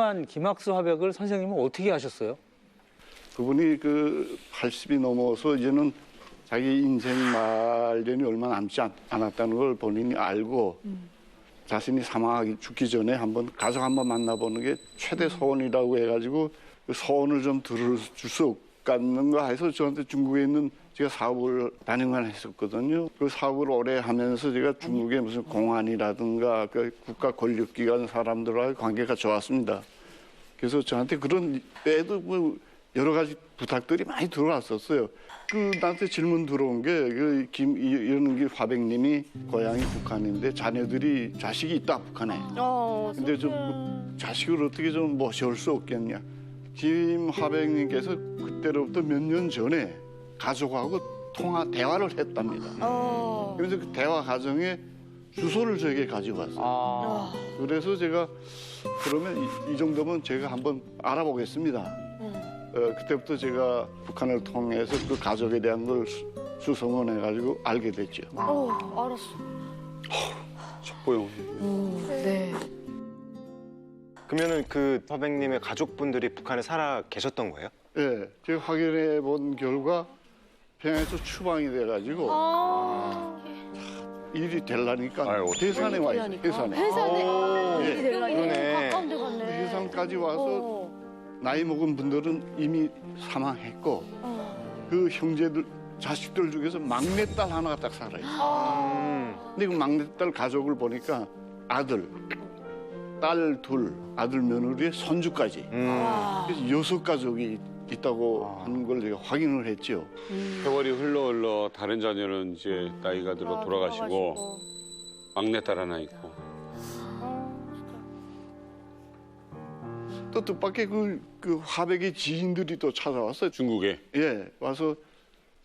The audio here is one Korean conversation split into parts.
유명한 김학수 화백을 선생님은 어떻게 하셨어요? 그분이 그 80이 넘어서 이제는 자기 인생 말년이 얼마 남지 않- 않았다는 걸 본인이 알고 자신이 사망하기 죽기 전에 한번 가족 한번 만나보는 게 최대 소원이라고 해가지고 그 소원을 좀 들을 수 없겠는가 해서 저한테 중국에 있는 제가 사업을 다녀만 했었거든요. 그 사업을 오래 하면서 제가 중국의 무슨 공안이라든가 그 국가 권력기관 사람들과의 관계가 좋았습니다. 그래서 저한테 그런 때도 뭐 여러 가지 부탁들이 많이 들어왔었어요. 그 나한테 질문 들어온 게 그 김 이런기 화백님이 고향이 북한인데 자녀들이 자식이 있다 북한에. 어, 근데 좀 그 자식을 어떻게 좀 모셔올 수 없겠냐. 김 화백님께서 그때로부터 몇 년 전에 가족하고 통화 대화를 했답니다. 어. 그래서 그 대화 과정에 주소를 저에게 가지고 왔어요. 아, 그래서 제가 그러면 이, 이 정도면 제가 한번 알아보겠습니다. 어, 그때부터 제가 북한을 통해서 그 가족에 대한 걸 수- 수소문해가지고 알게 됐죠. 어, 알았어. 첩보용. 네. 그러면은 그 화백님의 가족분들이 북한에 살아 계셨던 거예요? 예, 제가 확인해 본 결과 평양에서 추방이 돼가지고 아. 일이 되려니까 아유, 어떡해. 해산에 와 있어요. 해산에. 회사네. 예. 일이 될라 그러네. 가까운 데 갔네. 해산까지 와서 어. 나이 먹은 분들은 이미 사망했고 어. 그 형제들 자식들 중에서 막내딸 하나가 딱 살아요. 음. 근데 그 막내딸 가족을 보니까 아들, 딸 둘, 아들 며느리의 손주까지 음. 와. 그래서 여섯 가족이 있다고 하는 걸 제가 확인을 했죠. 세월이 흘러 흘러 다른 자녀는 이제 나이가 들어 아, 돌아가시고 막내딸 하나 있고. 또 뜻밖의 그, 그 화백의 지인들이 또 찾아왔어요. 중국에. 예, 와서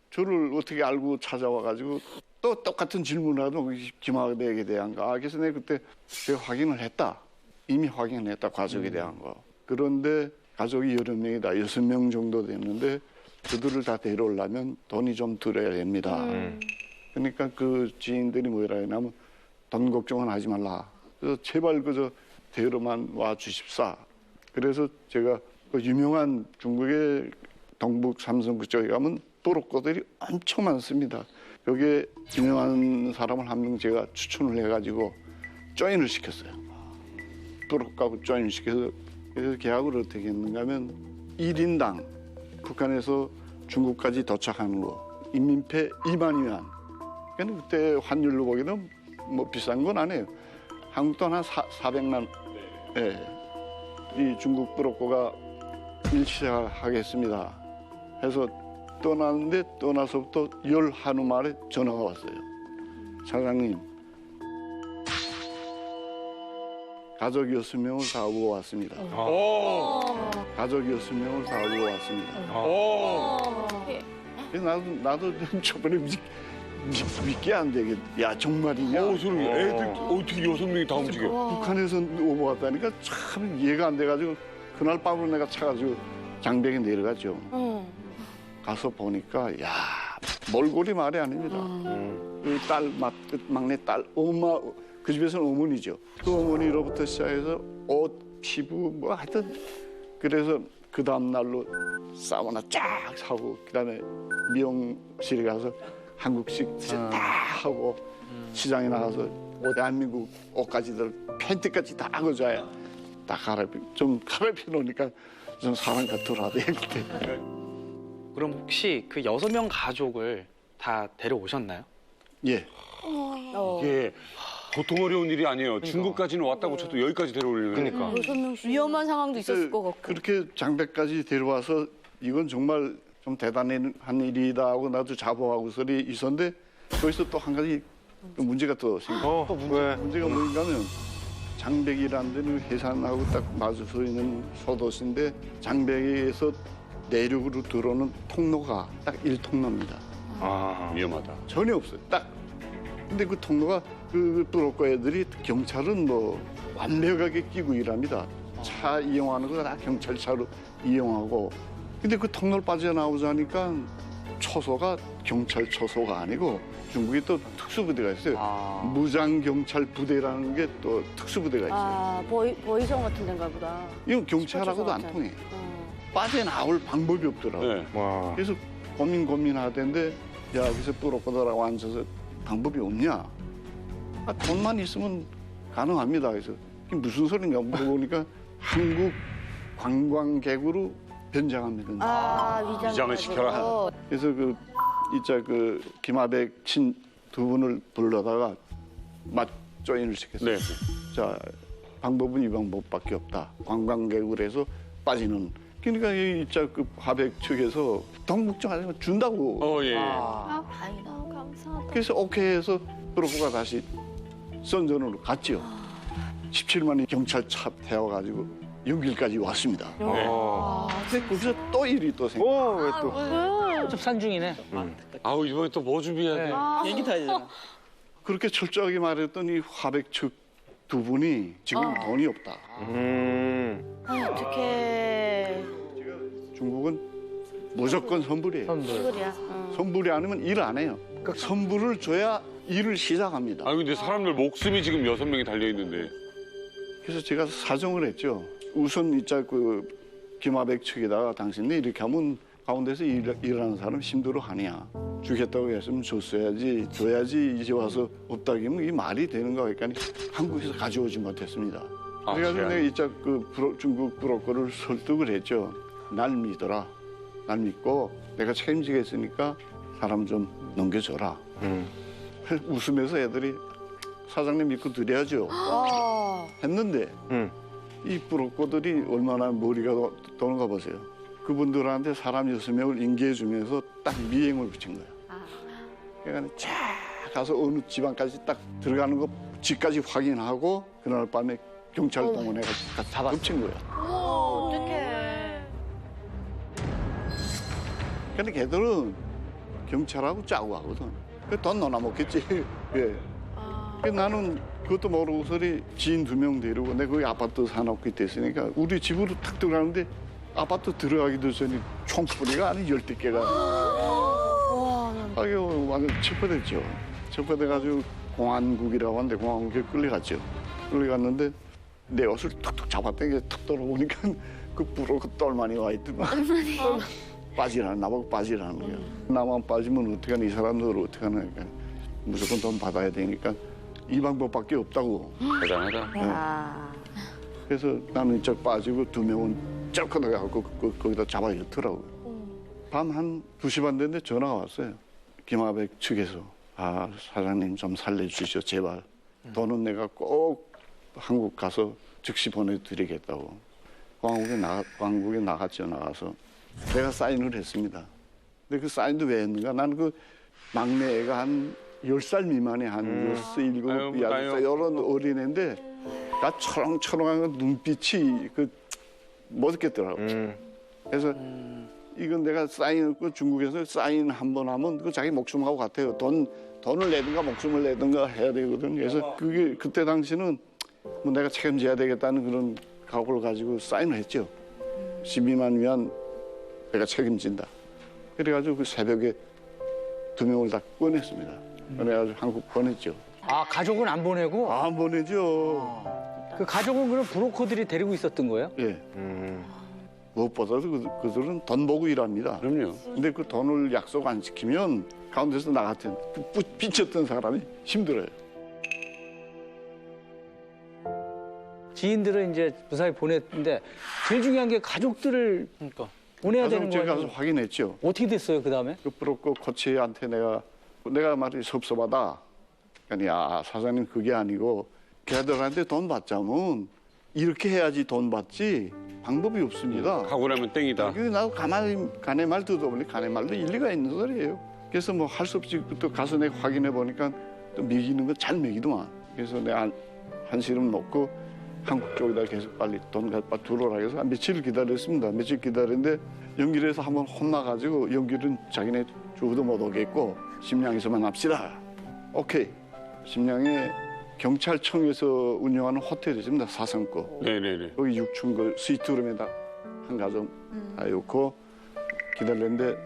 저를 어떻게 알고 찾아와가지고 또 똑같은 질문을 하도 김학백에 대한 거. 아, 그래서 내가 그때 제가 확인을 했다. 이미 확인을 했다, 가족에 대한 거. 그런데 가족이 여러 명이다. 여섯 명 정도 됐는데 그들을 다 데려오려면 돈이 좀 들어야 됩니다. 음. 그러니까 그 지인들이 뭐라 했냐면 돈 걱정은 하지 말라. 그래서 제발 그저 데려만 와 주십사. 그래서 제가 그 유명한 중국의 동북 삼성 그쪽에 가면 도로코들이 엄청 많습니다. 여기에 유명한 사람을 한 명 제가 추천을 해가지고 조인을 시켰어요. 도로가고 조인을 시켜서 그래서 계약을 어떻게 했는가 하면 1인당 북한에서 중국까지 도착하는 거 인민폐 2만 위안. 그러니까 그때 환율로 보기는 뭐 비싼 건 아니에요. 한국 돈 한 400만. 예. 이 중국 브로커가 일시하겠습니다. 해서 떠났는데 떠나서부터 열 한우 만에 전화가 왔어요. 사장님, 가족 여섯 명을 다 오고 왔습니다. 오! 가족 여섯 명을 다 오고 왔습니다. 오! 그래서 나도 나도 좀 저번에 믿, 믿, 믿게 안 되겠. 야 정말이냐? 오, 소리. 애들 어떻게 여섯 명이 다 움직여? 북한에서 오고 왔다니까 참 이해가 안 돼가지고 그날 밤으로 내가 차가지고 장벽에 내려갔죠. 어. 가서 보니까 야 몰골이 말이 아닙니다. 음. 그 딸, 막, 그 막내 딸, 엄마, 그 집에서는 어머니죠. 그 어머니로부터 시작해서 옷, 피부, 뭐 하여튼. 그래서 그 다음 날로 사우나 쫙 사고, 그 다음에 미용실에 가서 한국식 다 하고, 시장에 나가서 대한민국 옷까지들, 팬티까지 다 거줘야 다 갈아입히, 좀 갈아입혀 놓으니까 좀 사람 같더라, 그때. 그럼 혹시 그 여섯 명 가족을 다 데려오셨나요? 예. 어. 이게 보통 어려운 일이 아니에요. 중국까지는 왔다고 쳐도 여기까지 데려오려면. 그러니까. 명씩 위험한 상황도 있었을 것 같고. 그렇게 장백까지 데려와서 이건 정말 좀 대단한 일이다 하고 나도 자부하고서리 있었는데 거기서 또 한 가지 또 문제가 또 생겨. 어, 왜? 문제가 뭔가 하면 장백이라는 데는 해산하고 딱 마주서 있는 소도시인데 장백에서 내륙으로 들어오는 통로가 딱 일통로입니다 아, 위험하다. 전혀 없어요. 딱. 근데 그 통로가 그 브로커 애들이 경찰은 뭐 완벽하게 끼고 일합니다. 차 이용하는 거 다 경찰차로 이용하고. 근데 그 통로를 빠져나오자니까 초소가 경찰 초소가 아니고 중국에 또 특수부대가 있어요. 아. 무장 경찰 부대라는 게 또 특수부대가 있어요. 아, 보이, 보이성 같은 데인가 보다. 이건 경찰하고도 안 통해. 어. 빠져나올 방법이 없더라고. 네. 와. 그래서 고민 고민하던데 야 여기서 뿌럭뿌럭하고 앉아서 방법이 없냐? 아, 돈만 있으면 가능합니다. 그래서 이게 무슨 소린가 물어보니까 한국 관광객으로 변장합니다. 아, 위장. 위장을 시켜라. 그래서 그 이자 그 김하백 친 두 분을 불러다가 맞조인을 시켰어요. 네. 자 방법은 이 방법밖에 없다. 관광객으로 해서 빠지는. 그러니까 이 이자 그 하백 측에서 돈 걱정하지 마 준다고. 어, 예. 예. 아. 아, 다행이다. 감사하다. 그래서 오케이 해서 브로커가 다시 선전으로 갔죠. 17만이 경찰차 태워가지고 연길까지 왔습니다. 어. 근데 거기서 또 일이 또 생겨. 오, 왜 또? 좀 산중이네. 아우, 이번에 또 뭐 준비해야 돼? 네. 얘기 다 해야 그렇게 철저하게 말했더니 화백 측 두 분이 지금 돈이 없다. 음. 아, 어떡해. 중국은 무조건 선불이에요. 이거야. 어. 선불이 아니면 일 안 해요. 그러니까 선불을 줘야 일을 시작합니다. 아 근데 사람들 목숨이 지금 여섯 명이 달려 있는데. 그래서 제가 사정을 했죠. 우선 이자 그 김하백 측에다가 당신네 이렇게 하면 가운데서 일, 일하는 사람 힘들어 하냐. 주겠다고 했으면 줬어야지, 줘야지 이제 와서 없다 그러면 이게 말이 되는가 그러니까 한국에서 가져오지 못했습니다. 아, 그래가지고 그래요? 내가 이자 그 브로- 중국 브로커를 설득을 했죠. 날 믿어라. 날 믿고 내가 책임지겠으니까 사람 좀 넘겨줘라. 음. 웃으면서 애들이 사장님 믿고 드려야죠. 와. 했는데 음. 이 브로커들이 얼마나 머리가 도- 도는가 보세요. 그분들한테 사람 여섯 명을 인계해 주면서 딱 미행을 붙인 거야. 그러니까 쫙 가서 어느 지방까지 딱 들어가는 거 집까지 확인하고 그날 밤에 경찰 동원해 가지고. 덮친 거야. 어, 어떡해. 근데 걔들은 경찰하고 짜고 하거든. 그돈 너나 먹겠지. 예. 아. 그 나는 그것도 모르고 서리 지인 두 명 데리고 내가 거기 아파트 사놓고 있댔으니까 우리 집으로 탁 들어가는데 아파트 들어가기도 전에 총소리가 아니 열댓 개가 와, 난 아유 완전 첩보됐죠. 첩보돼가지고 공안국이라고 하는데 공안국에 끌려갔죠. 끌려갔는데 내 옷을 툭툭 잡았더니 툭 돌아보니까 그 부러 그 똘마니 와 있더만. 빠지라는 나보고 빠지라는 거야. 나만 빠지면 어떡하니 이 사람들 어떡하나 그러니까 무조건 돈 받아야 되니까 이 방법밖에 없다고. 대단하다. 야. 그래서 나는 이쪽 빠지고 두 명은 쩔거 나가고 그, 거기다 잡아 넣더라고요. 밤 한 두 시 반 됐는데 전화가 왔어요. 김하백 측에서 아 사장님 좀 살려주시오 제발. 돈은 내가 꼭 한국 가서 즉시 보내드리겠다고. 광국에 나 광국에 나갔죠 나가서 내가 사인을 했습니다. 근데 그 사인도 왜 했는가? 나는 그 막내 애가 한 열 살 미만의 한 여섯, 일곱, 아유, 여덟. 이런 어린애인데 나 철렁철렁한 그 눈빛이 그 멋있겠더라고. 음. 그래서 이건 내가 사인했고 중국에서 사인 한 번 하면 그 자기 목숨하고 같아요. 돈 돈을 내든가 목숨을 내든가 해야 되거든. 그래서 그게 그때 당시는 뭐 내가 책임져야 되겠다는 그런 각오를 가지고 사인을 했죠. 12만 위안 내가 책임진다. 그래가지고 그 새벽에 두 명을 다 꺼냈습니다. 그래가지고 한국 보냈죠. 아, 가족은 안 보내고 아, 안 보내죠. 그 가족은 그럼 브로커들이 데리고 있었던 거예요? 예. 음. 무엇보다도 그- 그들은 돈 보고 일합니다. 그럼요. 근데 그 돈을 약속 안 지키면 가운데서 나 같은 그 삐- 삐쳤던 사람이 힘들어요. 지인들은 이제 무사히 보냈는데 제일 중요한 게 가족들을 그러니까. 보내야 되는 가서 제가 가서 거예요. 확인했죠. 어떻게 됐어요, 그 다음에? 그 브로커 코치한테 내가 내가 말이 섭섭하다. 아니 야 사장님 그게 아니고 걔들한테 돈 받자면 이렇게 해야지 돈 받지 방법이 없습니다. 하고 나면 땡이다. 나도 가만히 가네 말 듣어보니 가네 말도 일리가 있는 소리예요. 그래서 뭐 할 수 없이 또 가서 내가 확인해 보니까 또 먹이는 건잘 먹이더만. 그래서 내가 한, 한시름 놓고 한국 쪽에다 계속 빨리 돈 갖다 들어오라 해서 한 며칠 기다렸습니다. 며칠 기다렸는데 연길에서 한번 혼나가지고 연길은 자기네 죽어도 못 오겠고 심양에서만 합시다. 오케이. 심양에 경찰청에서 운영하는 호텔이 있습니다. 사성거. 네네네. 거기 6층 그 스위트룸에다 한 가정 다 놓고 기다렸는데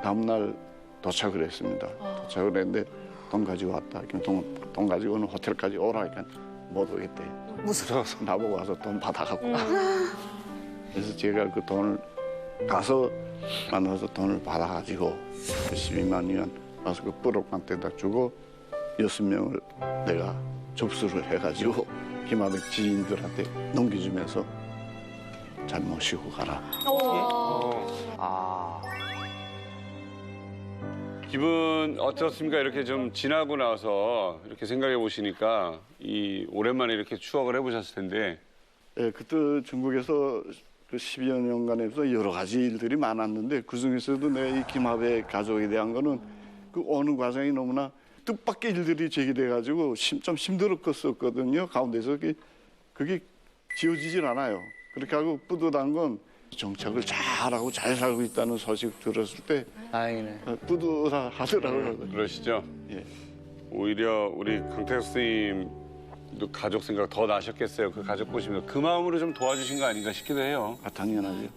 다음날 도착을 했습니다. 도착을 했는데 돈 가지고 왔다. 그러니까 돈, 돈 가지고 오는 호텔까지 오라. 그러니까 못 오겠대. 무서워서 나보고 와서 돈 받아갖고. 그래서 제가 그 돈을 가서 만나서 돈을 받아가지고 그 12만 원 와서 그 뿌록한테다 주고 여섯 명을 내가 접수를 해가지고 김하백 지인들한테 넘겨주면서 잘 모시고 가라. 아. 기분 어떻습니까? 이렇게 좀 지나고 나서 이렇게 생각해 보시니까 이 오랜만에 이렇게 추억을 해보셨을 텐데 예, 그때 중국에서 그 10여 년간에서 여러 가지 일들이 많았는데 그 중에서도 내 이 김합의 가족에 대한 거는 그 오는 과정이 너무나 뜻밖의 일들이 제기돼가지고 심- 좀 힘들었었거든요. 가운데서 그게, 그게 지워지질 않아요. 그렇게 하고 뿌듯한 건 정착을 잘하고 잘 살고 있다는 소식 들었을 때 다행이네. 어, 뿌듯하더라고요. 그러시죠? 예. 오히려 우리 강태석 선생님도 가족 생각 더 나셨겠어요. 그 가족 보시면서 그 마음으로 좀 도와주신 거 아닌가 싶기도 해요. 아, 당연하죠.